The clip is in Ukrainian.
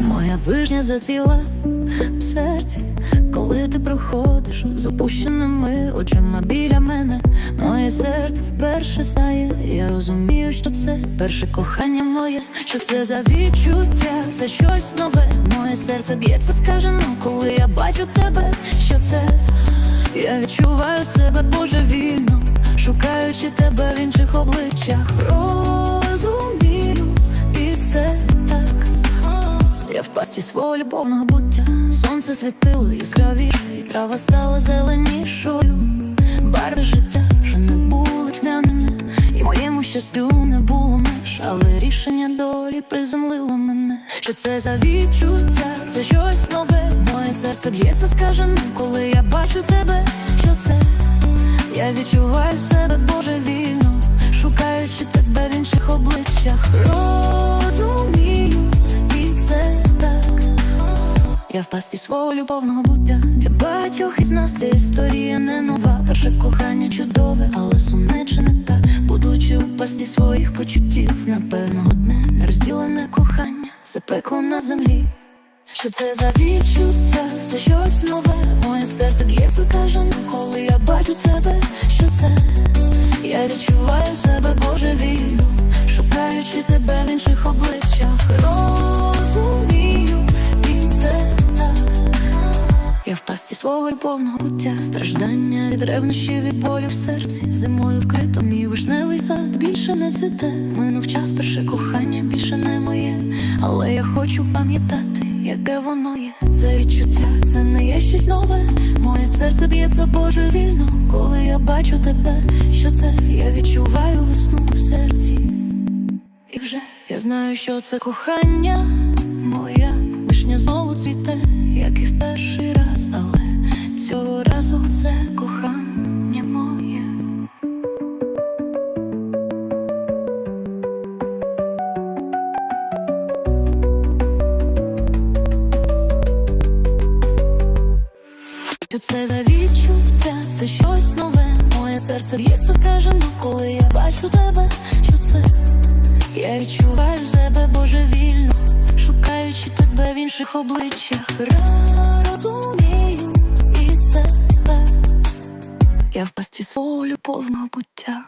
Моя вишня зацвіла в серці, коли ти проходиш з опущеними очима біля мене. Моє серце вперше стає. Я розумію, що це перше кохання моє, що це за відчуття, це щось нове. Моє серце б'ється скажено, коли я бачу тебе, що це я відчуваю себе божевільно, шукаючи тебе в інших обличчях. Розумію, і це так. Я в пасті свого любовного буття Сонце світило яскравіше, і трава стала зеленішою. Барви життя вже не були тьмяними, і моєму щастю не було меж, але рішення долі приземлило мене. Що це за відчуття, це щось нове. Моє серце б'ється скажено, коли я бачу тебе, що це я відчуваю себе божевільно, шукаючи тебе в інших обличчях. Розумію, і це так. Я в свого любовного буття Для багатьох із нас ця історія не нова. Перше кохання чудове, але сумне чи не так. Будучи у пасті своїх почуттів, напевно, одне нерозділене кохання, це пекло на землі. Що це за відчуття, це щось нове. Моє серце б'ється скажено, коли я бачу тебе, що це? Я відчуваю себе божевільно, шукаючи тебе в інших обличчях. Розумію, і це так. Я в пасті свого любовного буття. Страждання від ревнощів і болю в серці. Зимою вкрито мій вишневий сад. Більше не цвіте. Минув час, перше кохання більше не моє. Але я хочу пам'ятати, яке воно є. Це відчуття, це не є щось нове. Моє серце б'ється божевільно. Коли я бачу тебе, що це я відчуваю весну в серці. І вже я знаю, що це кохання моя вишня знову цвіте, як і в Що це за відчуття, це щось нове. Моє серце б'ється скажено, коли я бачу тебе, що це я відчуваю себе божевільно, шукаючи тебе в інших обличчях. Розумію, і це так. Я в пасті свого любовного буття.